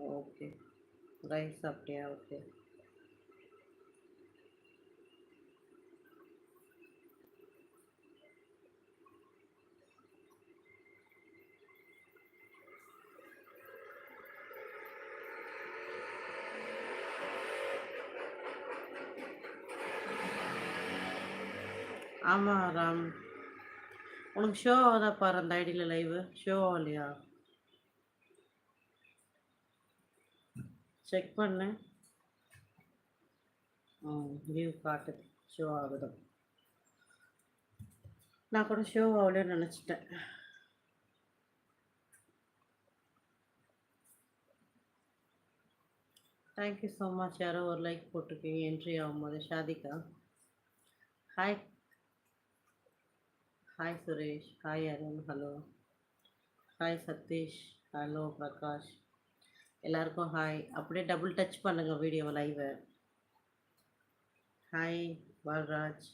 Okay. Rice அப்படியா? Okay. ஆமாம் ராம். உனக்கு ஷோ ஆகுதா பாரு அந்த ஐடியில் லைவு ஷோ ஆகலையா செக் பண்ணேன் லீவ் வியூ காட்டுது. ஷோ ஆகுது? நான் கூட ஷோ ஆகலன்னு நினச்சிட்டேன். தேங்க்யூ ஸோ மச் யாரோ ஒரு லைக் போட்டிருக்கீங்க என்ட்ரி ஆகும்போது. Shadika. Hi hi Suresh. Hi Arun. Hello hi Satish. Hello Prakash. எல்லாருக்கும் ஹாய் அப்படியே டபுள் டச் பண்ணுங்கள் வீடியோவை லைவை ஹாய் பால்ராஜ்.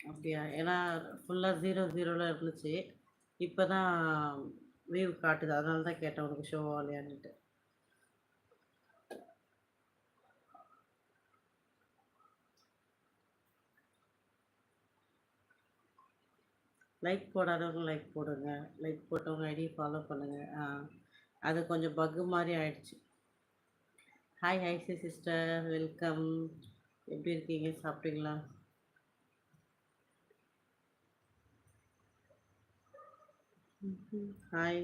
அப்படியா? ஏன்னா ஃபுல்லாக ஜீரோ ஜீரோவில் இருந்துச்சு. இப்போ தான் வியூ காட்டுது. அதனால தான் கேட்டேன் உனக்கு ஷோ ஆகலையான்ட்டு லைக் போடாதவங்க லைக் போடுங்க. லைக் போட்டவங்க ஐடி ஃபாலோ பண்ணுங்கள் ஆ அது கொஞ்சம் பக்கு மாதிரி ஆயிடுச்சு. ஹாய் ஹைசி சிஸ்டர் வெல்கம் எப்படி இருக்கீங்க? சாப்பிட்டீங்களா? Hi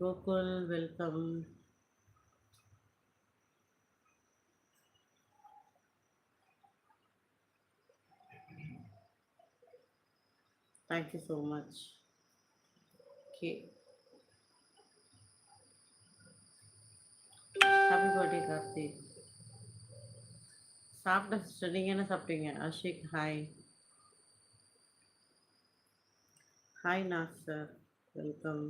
Gokul welcome thank you so much okay happy birthday Karthik சாப்பிட்ட சிஸ்டர் நீங்கள் என்ன சாப்பிட்டீங்க? Ashik hi hi Nasar welcome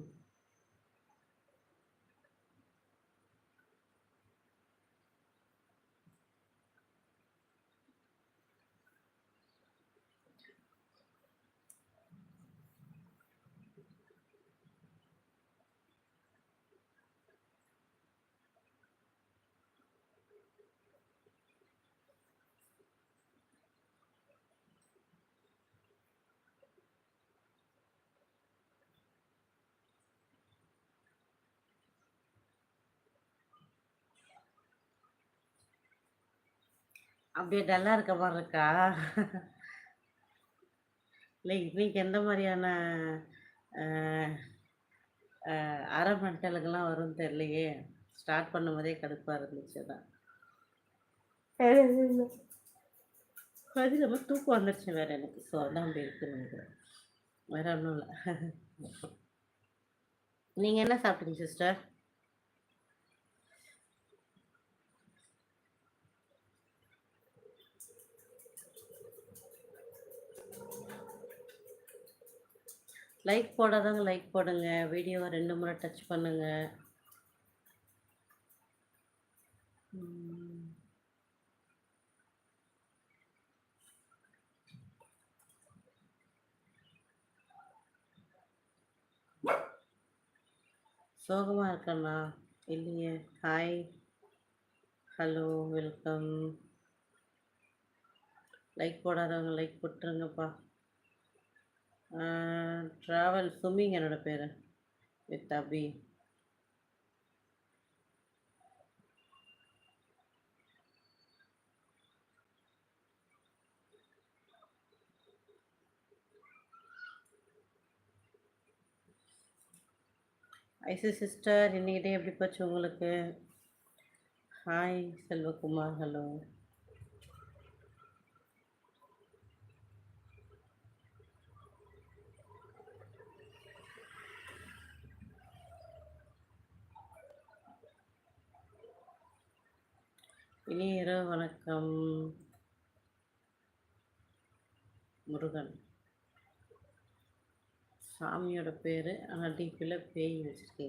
அப்படியே டல்லாக இருக்க மாதிரி இருக்கா? இல்லை இன்னைக்கு எந்த மாதிரியான அரை மென்டலுக்கெல்லாம் வரும்னு தெரியலையே. ஸ்டார்ட் பண்ணும் போதே கடுப்பாக இருந்துச்சு தான் அது ரொம்ப தூக்கம் வந்துடுச்சு வேறு எனக்கு. ஸோ அதான் அப்படி இருக்குது நினைக்கிறேன். வேற ஒன்றும் இல்லை. நீங்கள் என்ன சாப்பிட்டீங்க சிஸ்டர் லைக் போடாதவங்க லைக் போடுங்க. வீடியோவை ரெண்டு முறை டச் பண்ணுங்க. சோகமாக இருக்கண்ணா இல்லையே. ஹாய் ஹலோ வெல்கம் லைக் போடாதவங்க லைக் போட்டுருங்கப்பா. ட்ராவல் சுமிங் என்னோட பேர் வித் அபி ஐசி சிஸ்டர் இன்னைக்கு எப்படி போச்சு உங்களுக்கு? ஹாய் செல்வகுமார் ஹலோ இனிய இரவு வணக்கம். முருகன். சாமியோட பேர் ஆனால் டிபியில் பேய் வச்சுருக்கீங்க.